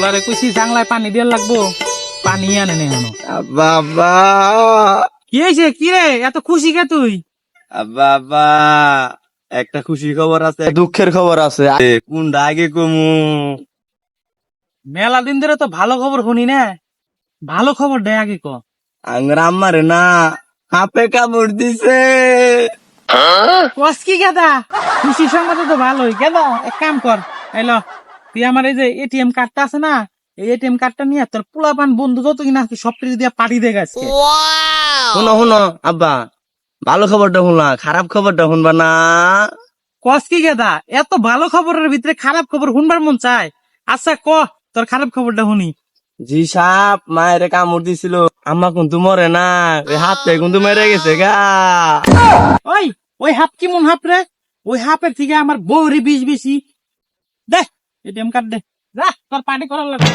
পোলারে কইছি জাংলায় পানি দিয়ে লাগবো। পানি আনে নে আব্বা আব্বা। কি হয়েছে কি রে? এত খুশি কে তুই? আব্বা একটা খুশি খবর আছে দুঃখের খবর আছে। এ, কোনটা আগে কমু? মেলা দিন ধরে তো ভালো খবর শুনি না। ভালো খবর দে আগে ক। আঙ্গর আমারে না হাপে কামড় দিছে। কস কি গেদা? খুশি সংবাদ তো ভালোই। গেদা এক কাম কর এলো তুই আমার এই যে এটিএম কার্ডটা আছে না এই এটিএম কার্ডটা নিয়ে তোর পোলাপান বন্ধু যত কিনা আছে সব কিছু দিয়ে পাঠিয়ে দে গেছে শুনো শুনো আব্বা ভালো খবরটা শুনলা খারাপ খবরটা শুনবা না। কস কি গেদা এত ভালো খবরের ভিতরে খারাপ খবর শুনবার মন চায়? আচ্ছা ক তোর খারাপ খবরটা শুনি। জি সাপ মায়ের কামড় দিছিল আম্মা কিন্তু মরে না ওই হাতে কিন্তু মেরে গেছে গা। ওই ওই হাফ কি মন হাফ রে? ওই হাফের থেকে আমার বউরি বিষ বেশি। দে এটিএম কার্ড দে। যা তোর পার্টি করার লাগে